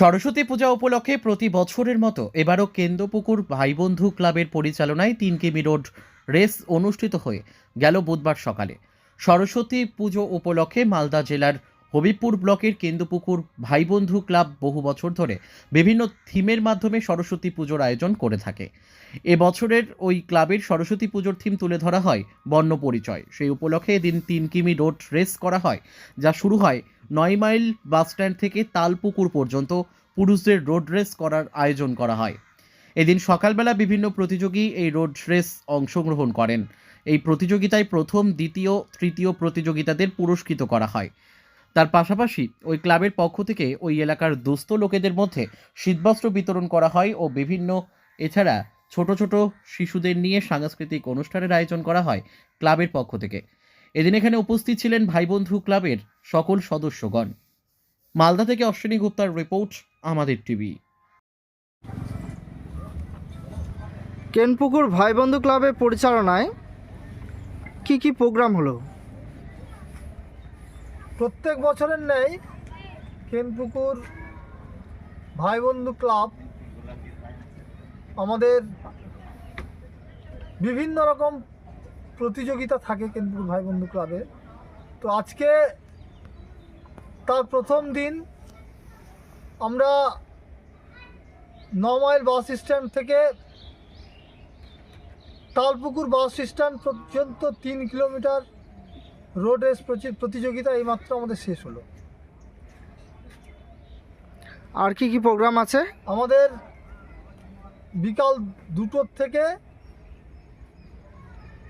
সরস্বতী পূজা উপলক্ষে প্রতি বছরের মতো এবারও কেন্দ্রপুকুর ভাইবন্ধু ক্লাবের পরিচালনায় তিন কিমি রোড রেস অনুষ্ঠিত হয়ে গেল বুধবার সকালে। সরস্বতী পুজো উপলক্ষে মালদা জেলার হবিবপুর ব্লকের কেন্দ্রপুকুর ভাইবন্ধু ক্লাব বহু বছর ধরে বিভিন্ন থিমের মাধ্যমে সরস্বতী পুজোর আয়োজন করে থাকে। এ বছরের ওই ক্লাবের সরস্বতী পুজোর থিম তুলে ধরা হয় বর্ণ পরিচয়। সেই উপলক্ষে এদিন তিন কিমি রোড রেস করা হয়, যা শুরু হয় নয় মাইল বাসস্ট্যান্ড থেকে তালপুকুর পর্যন্ত পুরুষদের রোড রেস করার আয়োজন করা হয়। এদিন সকালবেলা বিভিন্ন প্রতিযোগী এই রোড রেস অংশগ্রহণ করেন। এই প্রতিযোগিতায় প্রথম, দ্বিতীয়, তৃতীয় প্রতিযোগিতাদের পুরস্কৃত করা হয়। তার পাশাপাশি ওই ক্লাবের পক্ষ থেকে ওই এলাকার দুস্থ লোকেদের মধ্যে শীতবস্ত্র বিতরণ করা হয় ও বিভিন্ন এছাড়া ছোট ছোট শিশুদের নিয়ে সাংস্কৃতিক অনুষ্ঠানের আয়োজন করা হয় ক্লাবের পক্ষ থেকে। এদিন এখানে উপস্থিত ছিলেন ভাইবন্ধু ক্লাবের সকল সদস্যগণ। মালদা থেকে অশ্বিনী গুপ্তার রিপোর্ট, আমাদের টিভি। কেনপুকুর ভাইবন্ধু ক্লাবের পরিচালনায় কি কি প্রোগ্রাম হলো? প্রত্যেক বছরের নেই কেনপুকুর ভাইবন্ধু ক্লাব আমাদের বিভিন্ন রকম প্রতিযোগিতা থাকে কেনপুকুর ভাইবন্ধু ক্লাবে। তো আজকে তার প্রথম দিন আমরা ন মাইল বাস স্ট্যান্ড থেকে তালপুকুর বাস স্ট্যান্ড পর্যন্ত তিন কিলোমিটার রোড রেস প্রতি- প্রতিযোগিতা এইমাত্র আমাদের শেষ হলো। আর কি কি প্রোগ্রাম আছে? আমাদের বিকাল দুটোর থেকে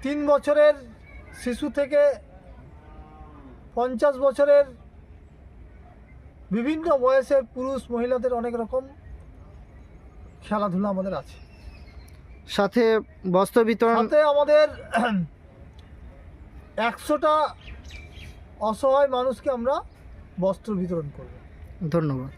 তিন বছরের শিশু থেকে পঞ্চাশ বছরের বিভিন্ন বয়সের পুরুষ মহিলাদের অনেক রকম খেলাধুলা আমাদের আছে। সাথে বস্ত্র বিতরণ সাথে আমাদের একশোটা অসহায় মানুষকে আমরা বস্ত্র বিতরণ করব। ধন্যবাদ।